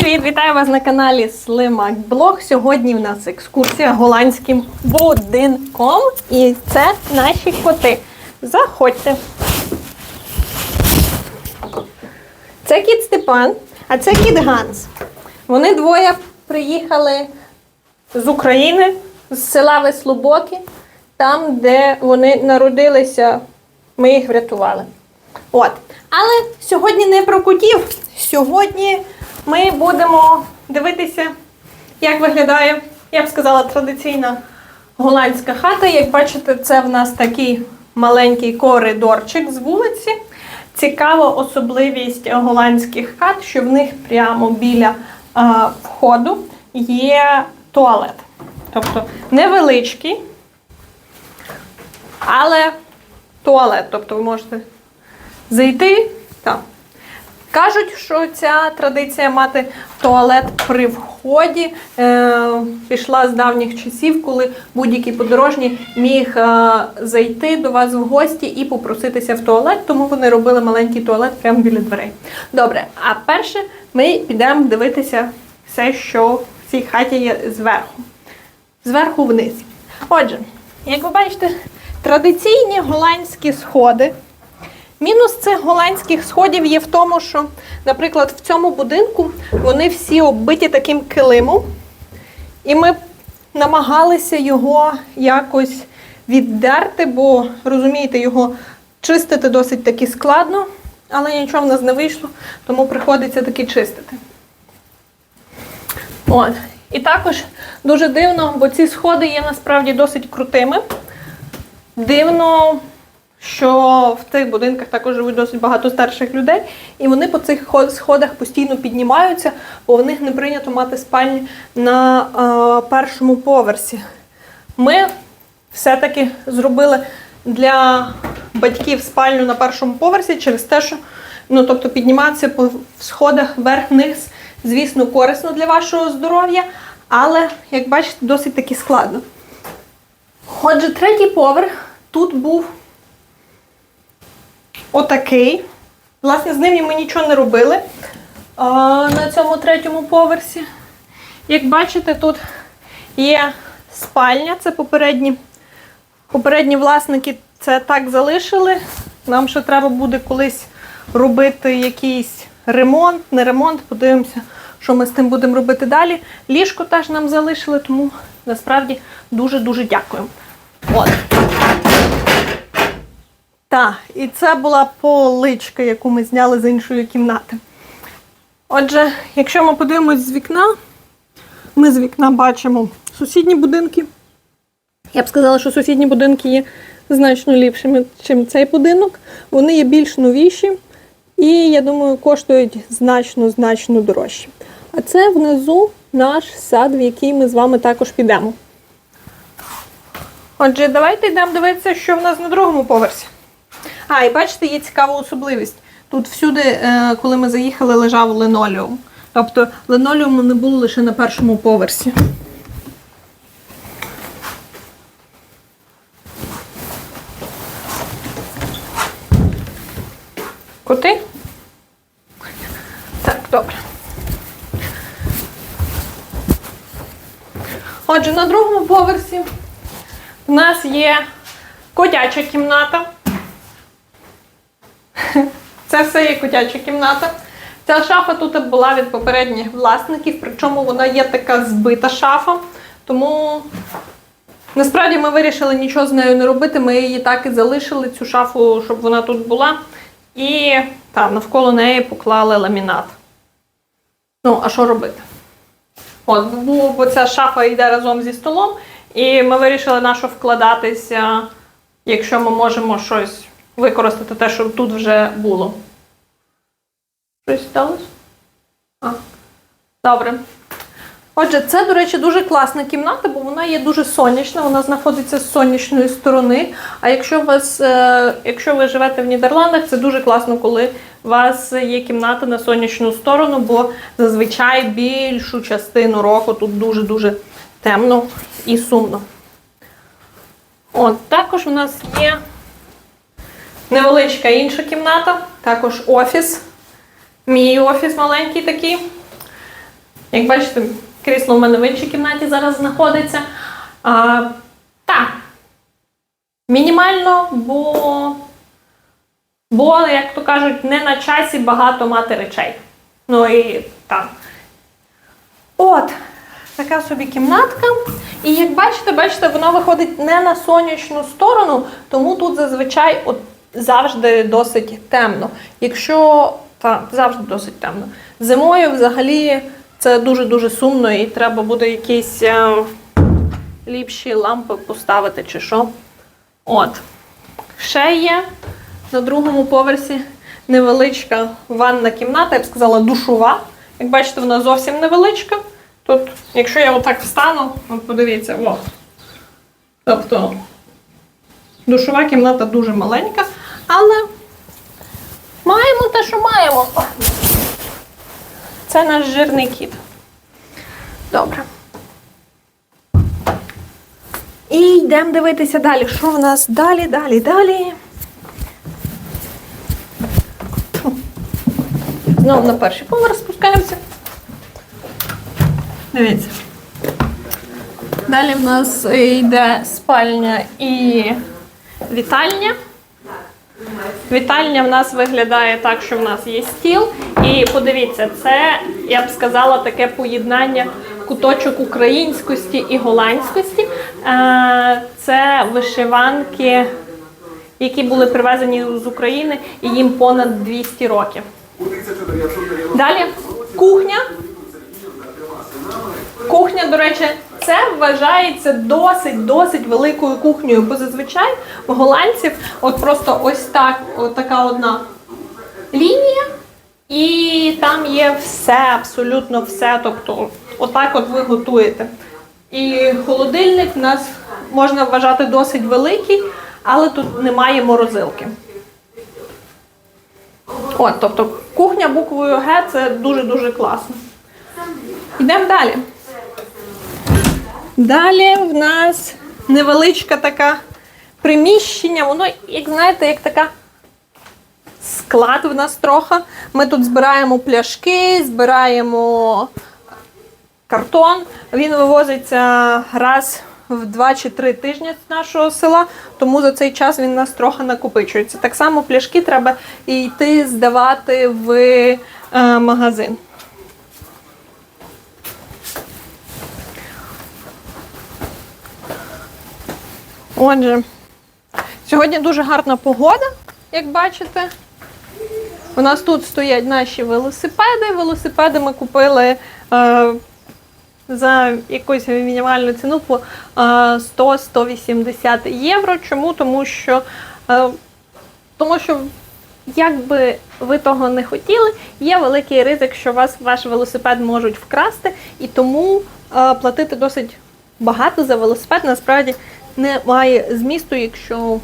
Привіт, вітаю вас на каналі Слимак Блог. Сьогодні в нас екскурсія голландським будинком. І це наші коти. Заходьте. Це кіт Степан, а це кіт Ганс. Вони двоє приїхали з України, з села Веслобоки, там, де вони народилися, ми їх врятували. От. Але сьогодні не про котів. Сьогодні ми будемо дивитися, як виглядає, я б сказала, традиційна голландська хата. Як бачите, це в нас такий маленький коридорчик з вулиці. Цікава особливість голландських хат, що в них прямо біля а, входу є туалет. Тобто невеличкий, але туалет. Тобто ви можете зайти. Так. Кажуть, що ця традиція мати туалет при вході е, пішла з давніх часів, коли будь-який подорожній міг е, зайти до вас в гості і попроситися в туалет, тому вони робили маленький туалет прямо біля дверей. Добре, а перше ми підемо дивитися все, що в цій хаті є зверху. Зверху вниз. Отже, як ви бачите, традиційні голландські сходи. Мінус цих голландських сходів є в тому, що, наприклад, в цьому будинку вони всі оббиті таким килимом, і ми намагалися його якось віддерти, бо розумієте, його чистити досить таки складно, але нічого в нас не вийшло, тому приходиться таки чистити. От. І також дуже дивно, бо ці сходи є насправді досить крутими. Дивно, що в цих будинках також живуть досить багато старших людей, і вони по цих сходах постійно піднімаються, бо в них не прийнято мати спальні на е, першому поверсі. Ми все-таки зробили для батьків спальню на першому поверсі через те, що ну, тобто підніматися по сходах вверх-вниз, звісно, корисно для вашого здоров'я, але, як бачите, досить таки складно. Отже, третій поверх тут був отакий. Власне, з ним ми нічого не робили а, на цьому третьому поверсі. Як бачите, тут є спальня, це попередні, попередні власники це так залишили. Нам ще треба буде колись робити якийсь ремонт, не ремонт, подивимося, що ми з тим будемо робити далі. Ліжко теж нам залишили, тому насправді дуже-дуже дякуємо. От. Так, і це була поличка, яку ми зняли з іншої кімнати. Отже, якщо ми подивимось з вікна, ми з вікна бачимо сусідні будинки. Я б сказала, що сусідні будинки є значно ліпшими, ніж цей будинок. Вони є більш новіші і, я думаю, коштують значно-значно дорожче. А це внизу наш сад, в який ми з вами також підемо. Отже, давайте йдемо дивитися, що в нас на другому поверсі. А, і бачите, є цікава особливість. Тут всюди, е, коли ми заїхали, лежав линолеум. Тобто линолеуму не було лише на першому поверсі. Коти? Так, добре. Отже, на другому поверсі у нас є котяча кімната. Це все є котяча кімната. Ця шафа тут була від попередніх власників, причому вона є така збита шафа. Тому насправді ми вирішили нічого з нею не робити. Ми її так і залишили, цю шафу, щоб вона тут була. І та, навколо неї поклали ламінат. Ну, а що робити? От, бо, бо ця шафа йде разом зі столом, і ми вирішили на що вкладатися, якщо ми можемо щось використати те, що тут вже було. Щось сталося? А, добре. Отже, це, до речі, дуже класна кімната, бо вона є дуже сонячна, вона знаходиться з сонячної сторони. А якщо у вас, е, якщо ви живете в Нідерландах, це дуже класно, коли у вас є кімната на сонячну сторону, бо зазвичай більшу частину року тут дуже-дуже темно і сумно. От, також у нас є невеличка інша кімната, також офіс. Мій офіс маленький такий. Як бачите, крісло в мене в іншій кімнаті зараз знаходиться. А, так, мінімально, бо, бо, як то кажуть, не на часі багато мати речей. Ну і так. От, така собі кімнатка. І як бачите, бачите, вона виходить не на сонячну сторону, тому тут зазвичай от завжди досить темно. Якщо та, завжди досить темно. Зимою взагалі це дуже-дуже сумно і треба буде якісь е, ліпші лампи поставити чи що. От. Ще є на другому поверсі невеличка ванна кімната, я б сказала, душова. Як бачите, вона зовсім невеличка. Тут, якщо я отак встану, от подивіться, о. Тобто душова кімната дуже маленька, але маємо те, що маємо. Це наш жирний кіт. Добре. І йдемо дивитися далі. Що в нас далі, далі, далі. Знову на перший поверх спускаємося. Дивіться. Далі в нас йде спальня і вітальня. Вітальня в нас виглядає так, що в нас є стіл. І подивіться, це, я б сказала, таке поєднання куточок українськості і голландськості. Е, Це вишиванки, які були привезені з України, і їм понад 200 років. Далі кухня. Кухня, до речі, це вважається досить досить великою кухнею, бо зазвичай в голландців от просто ось так, от така одна лінія, і там є все, абсолютно все. Тобто, отак от ви готуєте. І холодильник в нас можна вважати досить великий, але тут немає морозилки. От, тобто кухня буквою Г це дуже-дуже класно. Йдемо далі. Далі в нас невеличка така приміщення. Воно, як знаєте, як така склад в нас трохи. Ми тут збираємо пляшки, збираємо картон. Він вивозиться раз в 2 чи 3 тижні з нашого села, тому за цей час він у нас трохи накопичується. Так само пляшки треба йти здавати в е, магазин. Отже, сьогодні дуже гарна погода, як бачите. У нас тут стоять наші велосипеди. Велосипеди ми купили е, за якусь мінімальну ціну по е, 100-180 євро. Чому? Тому що, е, тому що, як би ви того не хотіли, є великий ризик, що вас ваш велосипед можуть вкрасти, і тому е, платити досить багато за велосипед насправді немає змісту, якщо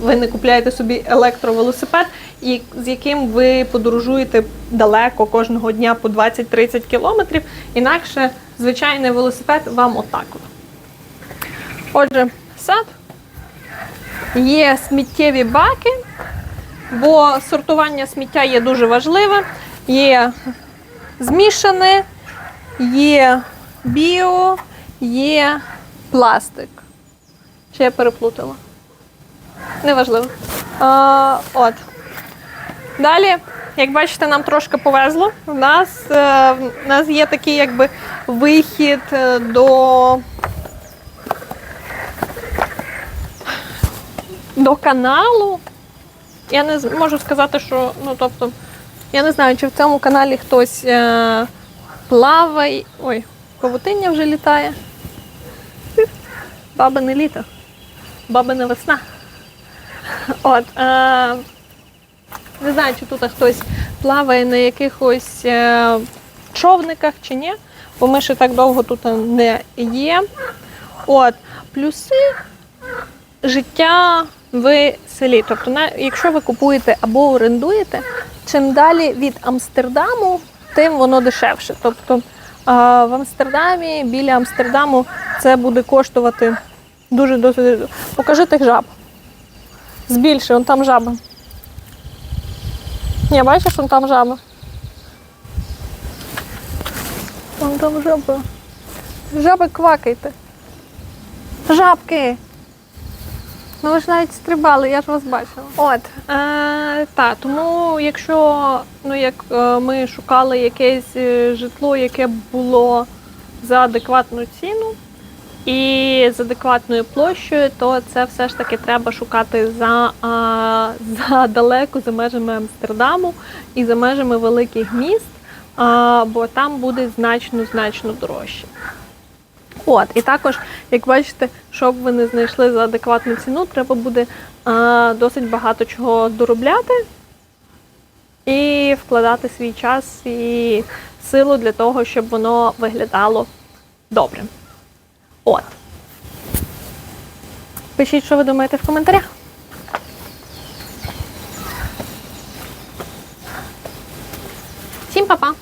ви не купляєте собі електровелосипед, і з яким ви подорожуєте далеко кожного дня по 20-30 кілометрів. Інакше звичайний велосипед вам отак. Отже, сад. Є сміттєві баки, бо сортування сміття є дуже важливе. Є змішане, є біо, є пластик. Чи я переплутала? Неважливо. А, от. Далі, як бачите, нам трошки повезло. У нас, е, в нас є такий якби вихід е, до, до каналу. Я не можу сказати, що, ну тобто, я не знаю, чи в цьому каналі хтось е, плаває. Ой, павутиння вже літає. Бабине літо. Бабина весна. От, е, не знаю, чи тут хтось плаває на якихось е, човниках чи ні, бо ми ще так довго тут не є. От, плюси життя в селі. Тобто, якщо ви купуєте або орендуєте, чим далі від Амстердаму, тим воно дешевше. Тобто а, в Амстердамі, біля Амстердаму, це буде коштувати дуже досить. Покажи тих жаб. Збільши, вон там жаба. Ні, бачиш, вон там жаба. Вон там жаби. Жаби квакайте. Жабки. Ну ви ж навіть стрибали, я ж вас бачила. От, е, та, тому якщо ну, як е, ми шукали якесь е, житло, яке було за адекватну ціну і з адекватною площею, то це все ж таки треба шукати за, а, за далеко за межами Амстердаму і за межами великих міст, а, бо там буде значно значно дорожче. От, і також, як бачите, щоб ви не знайшли за адекватну ціну, треба буде а, досить багато чого доробляти і вкладати свій час і силу для того, щоб воно виглядало добре. От. Пишіть, що ви думаєте в коментарях. Всім па-па!